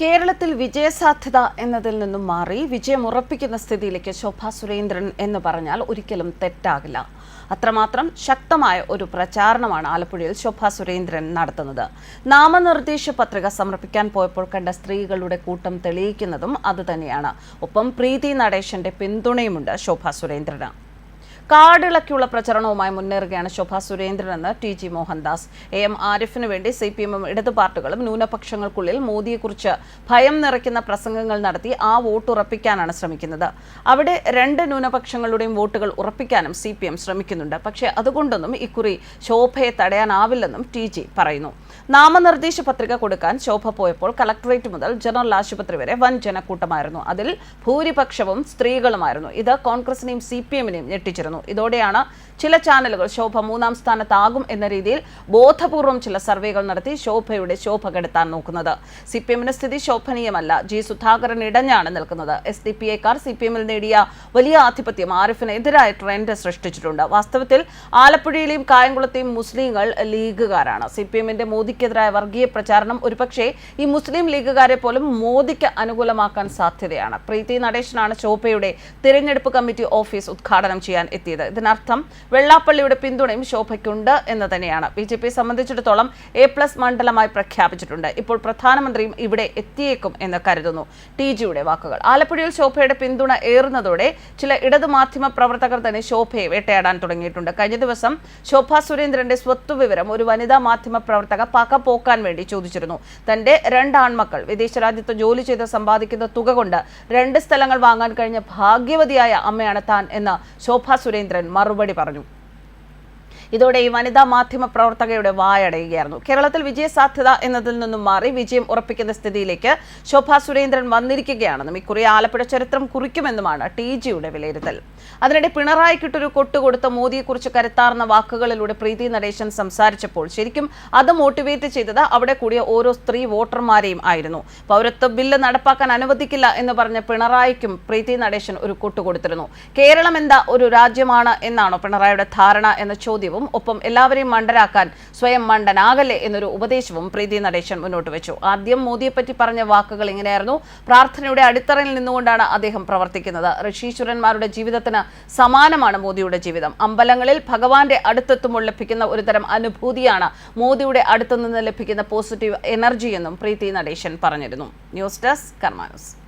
കേരളത്തിൽ വിജയസാധ്യത എന്നതിൽ നിന്നും മാറി വിജയം ഉറപ്പിക്കുന്ന സ്ഥിതിയിലേക്ക് ശോഭ സുരേന്ദ്രൻ എന്ന് പറഞ്ഞാൽ ഒരിക്കലും തെറ്റാകില്ല. അത്രമാത്രം ശക്തമായ ഒരു പ്രചാരണമാണ് ആലപ്പുഴയിൽ ശോഭ സുരേന്ദ്രൻ നടത്തുന്നത്. നാമനിർദ്ദേശ പത്രിക സമർപ്പിക്കാൻ പോയപ്പോൾ കണ്ട സ്ത്രീകളുടെ കൂട്ടം തെളിയിക്കുന്നതും അതുതന്നെയാണ്. ഒപ്പം പ്രീതി നടേശന്റെ പിന്തുണയുമുണ്ട് ശോഭ സുരേന്ദ്രന്. കാടിളക്കിയുള്ള പ്രചരണവുമായി മുന്നേറുകയാണ് ശോഭ സുരേന്ദ്രൻ എന്ന് T G Mohandas. A M ആരിഫിന് വേണ്ടി സി പി എമ്മും ഇടതു പാർട്ടികളും ന്യൂനപക്ഷങ്ങൾക്കുള്ളിൽ മോദിയെക്കുറിച്ച് ഭയം നിറയ്ക്കുന്ന പ്രസംഗങ്ങൾ നടത്തി ആ വോട്ട് ഉറപ്പിക്കാനാണ് ശ്രമിക്കുന്നത്. അവിടെ രണ്ട് ന്യൂനപക്ഷങ്ങളുടെയും വോട്ടുകൾ ഉറപ്പിക്കാനും സി പി എം ശ്രമിക്കുന്നുണ്ട്. പക്ഷേ അതുകൊണ്ടൊന്നും ഇക്കുറി ശോഭയെ തടയാനാവില്ലെന്നും ടി ജി പറയുന്നു. നാമനിർദ്ദേശ പത്രിക കൊടുക്കാൻ ശോഭ പോയപ്പോൾ കളക്ടറേറ്റ് മുതൽ ജനറൽ ആശുപത്രി വരെ വൻ ജനക്കൂട്ടമായിരുന്നു. അതിൽ ഭൂരിപക്ഷവും സ്ത്രീകളുമായിരുന്നു. ഇത് കോൺഗ്രസിനെയും സി പി എമ്മിനെയും ഞെട്ടിച്ചിരുന്നു. ഇതോടെയാണ് ചില ചാനലുകൾ ശോഭ മൂന്നാം സ്ഥാനത്താകും എന്ന രീതിയിൽ ബോധപൂർവം ചില സർവേകൾ നടത്തി ശോഭയുടെ ശോഭ കെടുത്താൻ നോക്കുന്നത്. സി പി എമ്മിന്റെ സ്ഥിതി ശോഭനീയമല്ല. ജി സുധാകരൻ ഇടഞ്ഞാണ് നിൽക്കുന്നത്. എസ് ഡി പി എക്കാർ സി പി എമ്മിൽ നേടിയ വലിയ ആധിപത്യം ആരിഫിനെതിരായ ട്രെൻഡ് സൃഷ്ടിച്ചിട്ടുണ്ട്. വാസ്തവത്തിൽ ആലപ്പുഴയിലെയും കായംകുളത്തെയും മുസ്ലിങ്ങൾ ലീഗുകാരാണ്. സി പി എമ്മിന്റെ മോദിക്കെതിരായ വർഗീയ പ്രചാരണം ഒരുപക്ഷെ ഈ മുസ്ലിം ലീഗുകാരെ പോലും മോദിക്ക് അനുകൂലമാക്കാൻ സാധ്യതയാണ്. പ്രീതി നടേശനാണ് ശോഭയുടെ തിരഞ്ഞെടുപ്പ് കമ്മിറ്റി ഓഫീസ് ഉദ്ഘാടനം ചെയ്യാൻ എത്തിയത് ഇതിനർത്ഥം വെള്ളാപ്പള്ളിയുടെ പിന്തുണയും ശോഭയ്ക്കുണ്ട് എന്ന് തന്നെയാണ്. ബി ജെ പി സംബന്ധിച്ചിടത്തോളം എ പ്ലസ് മണ്ഡലമായി പ്രഖ്യാപിച്ചിട്ടുണ്ട്. ഇപ്പോൾ പ്രധാനമന്ത്രിയും ഇവിടെ എത്തിയേക്കും എന്ന് കരുതുന്നു. ടി ജിയുടെ വാക്കുകൾ. ആലപ്പുഴയിൽ ശോഭയുടെ പിന്തുണ ഏറുന്നതോടെ ചില ഇടതു മാധ്യമ പ്രവർത്തകർ തന്നെ ശോഭയെ വേട്ടയാടാൻ തുടങ്ങിയിട്ടുണ്ട്. കഴിഞ്ഞ ദിവസം ശോഭ സുരേന്ദ്രന്റെ സ്വത്ത് വിവരം ഒരു വനിതാ മാധ്യമ പ്രവർത്തക പക പോക്കാൻ വേണ്ടി ചോദിച്ചിരുന്നു. തന്റെ രണ്ട് ആൺമക്കൾ വിദേശ രാജ്യത്ത് ജോലി ചെയ്ത് സമ്പാദിക്കുന്ന തുക കൊണ്ട് രണ്ട് സ്ഥലങ്ങൾ വാങ്ങാൻ കഴിഞ്ഞ ഭാഗ്യവതിയായ അമ്മയാണ് താൻ എന്ന് ശോഭ സുരേന്ദ്രൻ മറുപടി പറഞ്ഞു ഇതോടെ ഈ വനിതാ മാധ്യമ പ്രവർത്തകയുടെ വായടയുകയായിരുന്നു. കേരളത്തിൽ വിജയസാധ്യത എന്നതിൽ നിന്നും മാറി വിജയം ഉറപ്പിക്കുന്ന സ്ഥിതിയിലേക്ക് ശോഭ സുരേന്ദ്രൻ വന്നിരിക്കുകയാണെന്നും ഇക്കുറി ആലപ്പുഴ ചരിത്രം കുറിക്കുമെന്നുമാണ് ടി ജിയുടെ വിലയിരുത്തൽ. അതിനിടെ പിണറായിക്കിട്ടൊരു കൊട്ടുകൊടുത്ത മോദിയെക്കുറിച്ച് കരുത്താർന്ന വാക്കുകളിലൂടെ പ്രീതി നടേശൻ സംസാരിച്ചപ്പോൾ ശരിക്കും അത് മോട്ടിവേറ്റ് ചെയ്തത് അവിടെ കൂടിയ ഓരോ സ്ത്രീ വോട്ടർമാരെയും ആയിരുന്നു. പൗരത്വ ബില്ല് നടപ്പാക്കാൻ അനുവദിക്കില്ല എന്ന് പറഞ്ഞ പിണറായിക്കും പ്രീതി നടേശൻ ഒരു കൊട്ടുകൊടുത്തിരുന്നു. കേരളം എന്താ ഒരു രാജ്യമാണ് എന്നാണോ പിണറായിയുടെ ധാരണ എന്ന ചോദ്യവും ഒപ്പം എല്ലാവരെയും മണ്ടരാക്കാൻ സ്വയം മണ്ടനാകല്ലേ എന്നൊരു ഉപദേശവും പ്രീതി നടേശൻ മുന്നോട്ട് വെച്ചു. ആദ്യം മോദിയെപ്പറ്റി പറഞ്ഞ വാക്കുകൾ ഇങ്ങനെയായിരുന്നു. പ്രാർത്ഥനയുടെ അടിത്തറയിൽ നിന്നുകൊണ്ടാണ് അദ്ദേഹം പ്രവർത്തിക്കുന്നത്. ഋഷീശ്വരന്മാരുടെ ജീവിതത്തിന് സമാനമാണ് മോദിയുടെ ജീവിതം. അമ്പലങ്ങളിൽ ഭഗവാന്റെ അടുത്തെത്തുമ്പോൾ ലഭിക്കുന്ന ഒരുതരം അനുഭൂതിയാണ് മോദിയുടെ അടുത്തു നിന്ന് ലഭിക്കുന്ന പോസിറ്റീവ് എനർജി എന്നും പ്രീതി നടേശൻ പറഞ്ഞിരുന്നു. News desk കർമാനൂസ്.